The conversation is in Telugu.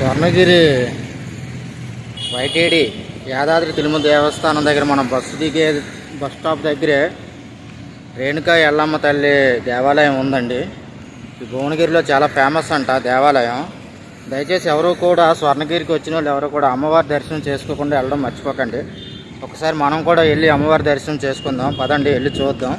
స్వర్ణగిరి వైటేడి యాదాద్రి తిరుమల దేవస్థానం దగ్గర మనం బస్సు దిగే బస్ స్టాప్ దగ్గరే రేణుకా ఎల్లమ్మ తల్లి దేవాలయం ఉందండి. ఈ భువనగిరిలో చాలా ఫేమస్ అంట దేవాలయం. దయచేసి ఎవరు కూడా స్వర్ణగిరికి వచ్చిన వాళ్ళు ఎవరు కూడా అమ్మవారి దర్శనం చేసుకోకుండా వెళ్ళడం మర్చిపోకండి. ఒకసారి మనం కూడా వెళ్ళి అమ్మవారి దర్శనం చేసుకుందాం. పదండి వెళ్ళి చూద్దాం.